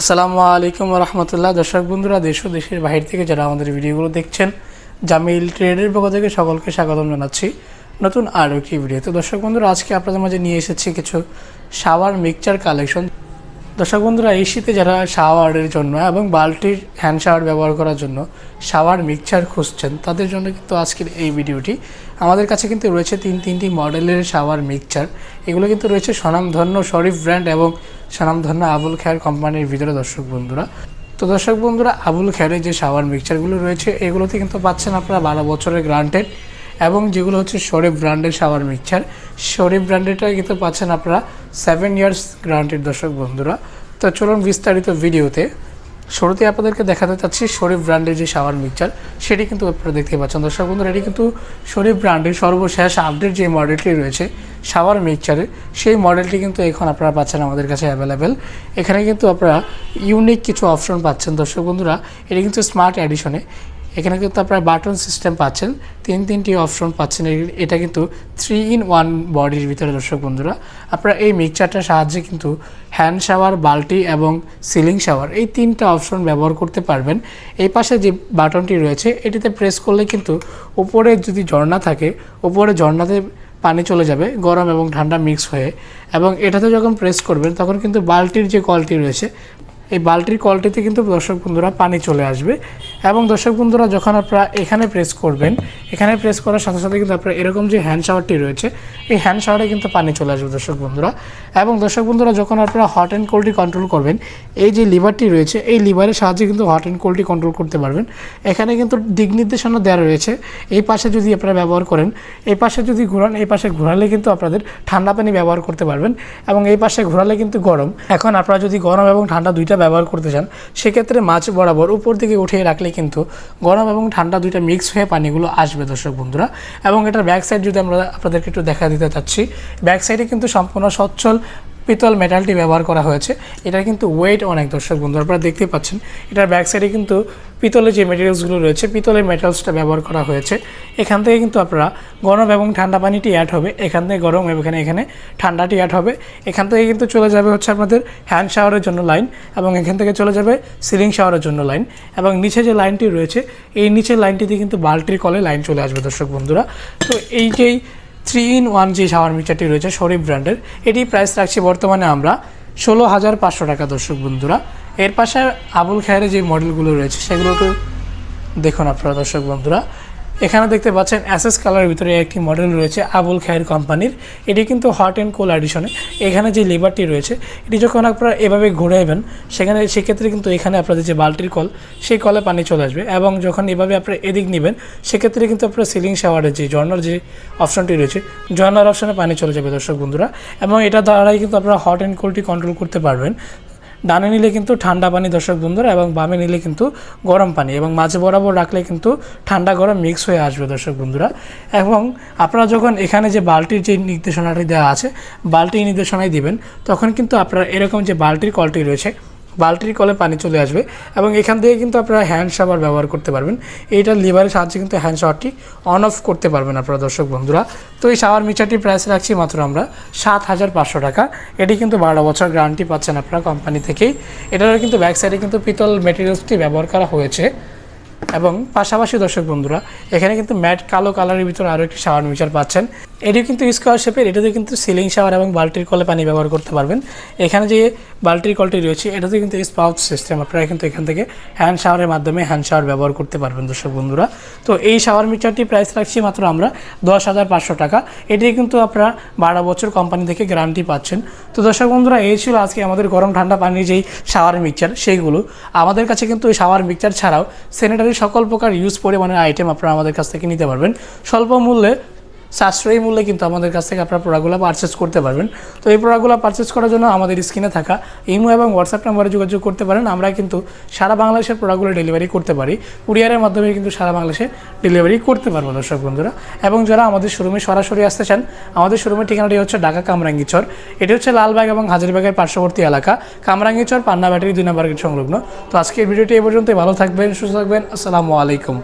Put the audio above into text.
আসসালামু আলাইকুম রহমতুল্লাহ দর্শক বন্ধুরা, দেশ ও দেশের বাহির থেকে যারা আমাদের ভিডিওগুলো দেখছেন, জামিল ট্রেডের পক্ষ থেকে সকলকে স্বাগতম জানাচ্ছি নতুন আরও একটি ভিডিও তো দর্শক বন্ধুরা, আজকে আপনাদের মাঝে নিয়ে এসেছি কিছু শাওয়ার মিক্সচার কালেকশন। দর্শক বন্ধুরা, এই শীতে যারা শাওয়ারের জন্য এবং বাল্টির হ্যান্ড শাওয়ার ব্যবহার করার জন্য শাওয়ার মিক্সচার খুঁজছেন, তাদের জন্য কিন্তু আজকের এই ভিডিওটি। আমাদের কাছে কিন্তু রয়েছে তিন তিনটি মডেলের শাওয়ার মিক্সচার। এগুলো কিন্তু রয়েছে স্বনামধন্য শরীফ ব্র্যান্ড এবং স্বনামধন্য আবুল খায়ের কোম্পানির ভিতরে, দর্শক বন্ধুরা। তো দর্শক বন্ধুরা, আবুল খায়ের যে শাওয়ার মিক্সচারগুলো রয়েছে, এগুলোতে কিন্তু পাচ্ছেন আপনারা বারো বছরের গ্রান্টেড এবং যেগুলো হচ্ছে শরীফ ব্র্যান্ডের শাওয়ার মিক্সচার শরীফ ব্র্যান্ডেরটা কিন্তু পাচ্ছেন আপনারা সেভেন ইয়ার্স গ্রান্টেড দর্শক বন্ধুরা। তো চলুন বিস্তারিত ভিডিওতে। শুরুতে আপনাদেরকে দেখাতে চাচ্ছি শরীফ ব্র্যান্ডের যে শাওয়ার মিক্সচার সেটি কিন্তু আপনারা দেখতে পাচ্ছেন। দর্শক বন্ধুরা, এটি কিন্তু শরীফ ব্র্যান্ডের সর্বশেষ আপডেট যে মডেলটি রয়েছে শাওয়ার মিক্সচারের সেই মডেলটি কিন্তু এখন আপনারা পাচ্ছেন আমাদের কাছে অ্যাভেলেবেল এখানে কিন্তু আপনারা ইউনিক কিছু অপশন পাচ্ছেন দর্শক বন্ধুরা। এটি কিন্তু স্মার্ট অ্যাডিশনে এখানে কিন্তু আপনারা বাটন সিস্টেম পাচ্ছেন, তিন তিনটি অপশন পাচ্ছেন। এটা কিন্তু থ্রি ইন ওয়ান বডির ভিতরে দর্শক বন্ধুরা। আপনারা এই মিক্সচারটার সাহায্যে কিন্তু হ্যান্ড শাওয়ার বাল্টি এবং সিলিং শাওয়ার এই তিনটা অপশন ব্যবহার করতে পারবেন। এই পাশে যে বাটনটি রয়েছে, এটিতে প্রেস করলে কিন্তু উপরে যদি ঝর্ণা থাকে, উপরে ঝর্ণাতে পানি চলে যাবে, গরম এবং ঠান্ডা মিক্স হয়ে। এবং এটাতে যখন প্রেস করবেন, তখন কিন্তু বাল্টির যে কলটি রয়েছে এই বালতির কলটিতে কিন্তু দর্শক বন্ধুরা পানি চলে আসবে এবং দর্শক বন্ধুরা যখন আপনারা এখানে প্রেস করবেন, এখানে প্রেস করার সাথে সাথে কিন্তু আপনার এরকম যে হ্যান্ড শাওয়ারটি রয়েছে, এই হ্যান্ড শাওয়ারে কিন্তু পানি চলে আসবে দর্শক বন্ধুরা। এবং দর্শক বন্ধুরা যখন আপনারা হট অ্যান্ড কোল্ডটি কন্ট্রোল করবেন, এই যে লিভারটি রয়েছে, এই লিভারের সাহায্যে কিন্তু হট অ্যান্ড কোল্ডটি কন্ট্রোল করতে পারবেন। এখানে কিন্তু দিক নির্দেশনা দেওয়া রয়েছে, এই পাশে যদি আপনারা ব্যবহার করেন, এই পাশে যদি ঘোরান, এই পাশে ঘোরালে কিন্তু আপনাদের ঠান্ডা পানি ব্যবহার করতে পারবেন এবং এই পাশে ঘোরালে কিন্তু গরম। এখন আপনারা যদি গরম এবং ঠান্ডা দুইটা ব্যবহার করতে চান, সেক্ষেত্রে মাছ বরাবর উপর দিকে উঠিয়ে রাখলে কিন্তু গরম এবং ঠান্ডা দুইটা মিক্স হয়ে পানিগুলো আসবে দর্শক বন্ধুরা। এবং এটার ব্যাক সাইড যদি আমরা আপনাদেরকে একটু দেখা দিতে চাচ্ছি ব্যাক সাইডে কিন্তু সম্পূর্ণ সচ্ছল পিতল মেটালটি ব্যবহার করা হয়েছে। এটার কিন্তু ওয়েট অনেক দর্শক বন্ধু আপনারা দেখতে পাচ্ছেন। এটার ব্যাক সাইডে কিন্তু পিতলের যে মেটেরিয়ালসগুলো রয়েছে, পিতলের মেটালসটা ব্যবহার করা হয়েছে। এখান থেকে কিন্তু আপনারা গরম এবং ঠান্ডা পানিটি অ্যাড হবে। এখান থেকে গরম এবং এখানে এখানে ঠান্ডাটি অ্যাড হবে। এখান থেকে কিন্তু চলে যাবে হচ্ছে আপনাদের হ্যান্ড শাওয়ারের জন্য লাইন এবং এখান থেকে চলে যাবে সিলিং শাওয়ারের জন্য লাইন এবং নিচে যে লাইনটি রয়েছে, এই নিচের লাইনটিতে কিন্তু বাল্টির কলে লাইন চলে আসবে দর্শক বন্ধুরা। তো এই যেই থ্রি ইন ওয়ান যে শাওয়ার মিটারটি রয়েছে শরীফ ব্র্যান্ডের এটি প্রাইস রাখছি বর্তমানে আমরা ষোলো হাজার পাঁচশো টাকা, দর্শক বন্ধুরা। এর পাশে আবুল খায়ের যে মডেলগুলো রয়েছে, সেগুলোকে দেখুন আপনারা, দর্শক বন্ধুরা। এখানে দেখতে পাচ্ছেন অ্যাসেস কালারের ভিতরে একটি মডেল রয়েছে আবুল খায়ের কোম্পানির। এটি কিন্তু হট অ্যান্ড কোল এডিশনে এখানে যে লিভারটি রয়েছে, এটি যখন আপনারা এভাবে ঘুরাইবেন, সেখানে সেক্ষেত্রে কিন্তু এখানে আপনাদের যে বাল্টির কল, সেই কলে পানি চলে আসবে এবং যখন এভাবে আপনারা এদিক নেবেন, সেক্ষেত্রে কিন্তু আপনার সিলিং শাওয়ারের যে জর্নার যে অপশনটি রয়েছে জর্নার অপশনে পানি চলে যাবে দর্শক বন্ধুরা। এবং এটা দ্বারাই কিন্তু আপনারা হট অ্যান্ড কোলটি কন্ট্রোল করতে পারবেন। ডানে নিলে কিন্তু ঠান্ডা পানি, দর্শক বন্ধুরা, এবং বামে নিলে কিন্তু গরম পানি, এবং মাঝে বরাবর রাখলে কিন্তু ঠান্ডা গরম মিক্স হয়ে আসবে, দর্শক বন্ধুরা। এবং আপনারা যখন এখানে যে বালতির যে নির্দেশনাটি দেওয়া আছে বালতির নির্দেশনায় দিবেন, তখন কিন্তু আপনারা এরকম যে বালতির কলটি রয়েছে বালতির কলে পানি চলে আসবে এবং এখান থেকে কিন্তু আপনারা হ্যান্ড শাওয়ার ব্যবহার করতে পারবেন। এইটার লিভারের সাহায্যে কিন্তু হ্যান্ড শাওয়ারটি অন অফ করতে পারবেন আপনারা দর্শক বন্ধুরা। তো এই শাওয়ার মিটারটির প্রাইস রাখছি মাত্র আমরা সাত হাজার পাঁচশো টাকা। এটি কিন্তু বারো বছর গ্যারান্টি পাচ্ছেন আপনারা কোম্পানি থেকেই। এটারও কিন্তু ব্যাক সাইডে কিন্তু পিতল মেটেরিয়ালসটি ব্যবহার করা হয়েছে। এবং পাশাপাশি দর্শক বন্ধুরা, এখানে কিন্তু ম্যাট কালো কালারের ভিতরে আরও একটি শাওয়ার মিটার পাচ্ছেন। এটিও কিন্তু স্কোয়ার শেপের এটাতে কিন্তু সিলিং শাওয়ার এবং বাল্টির কলে পানি ব্যবহার করতে পারবেন। এখানে যে বাল্টির কলটি রয়েছে এটাতে কিন্তু স্পাউট সিস্টেম আপনারা কিন্তু এখান থেকে হ্যান্ড শাওয়ারের মাধ্যমে হ্যান্ড শাওয়ার ব্যবহার করতে পারবেন, দর্শক বন্ধুরা। তো এই শাওয়ার মিটারটি প্রাইস রাখছি মাত্র আমরা দশ হাজার পাঁচশো টাকা। এটি কিন্তু আপনারা বারো বছর কোম্পানি থেকে গ্যারান্টি পাচ্ছেন। তো দর্শক বন্ধুরা, এই ছিল আজকে আমাদের গরম ঠান্ডা পানির যেই শাওয়ার মিক্সচার সেইগুলো। আমাদের কাছে কিন্তু এই শাওয়ার মিক্সচার ছাড়াও স্যানিটারি সকল প্রকার ইউজ পরিমাণের আইটেম আপনারা আমাদের কাছ থেকে নিতে পারবেন। স্বল্প মূল্যে সাশ্রয়ী মূল্যে কিন্তু আমাদের কাছ থেকে আপনারা প্রোডাক্টগুলো পারচেস করতে পারবেন। তো এই প্রোডাক্টগুলো পারচেস করার জন্য আমাদের স্ক্রিনে থাকা ইমো এবং হোয়াটসঅ্যাপ নাম্বারে যোগাযোগ করতে পারেন। আমরা কিন্তু সারা বাংলাদেশের প্রোডাক্টগুলো ডেলিভারি করতে পারি। কুরিয়ারের মাধ্যমে কিন্তু সারা বাংলাদেশে ডেলিভারি করতে পারব দর্শক বন্ধুরা। এবং যারা আমাদের শোরুমে সরাসরি আসতে চান, আমাদের শোরুমের ঠিকানাটি হচ্ছে ঢাকা কামরাঙ্গিচর এটি হচ্ছে লালবাগ এবং হাজারিবাগের পার্শ্ববর্তী এলাকা। কামরাঙ্গিচর পান্না ব্যাটারি দুই নম্বর সংলগ্ন। তো আজকের ভিডিওটি এ পর্যন্তই। ভালো থাকবেন, সুস্থ থাকবেন। আসসালামু আলাইকুম।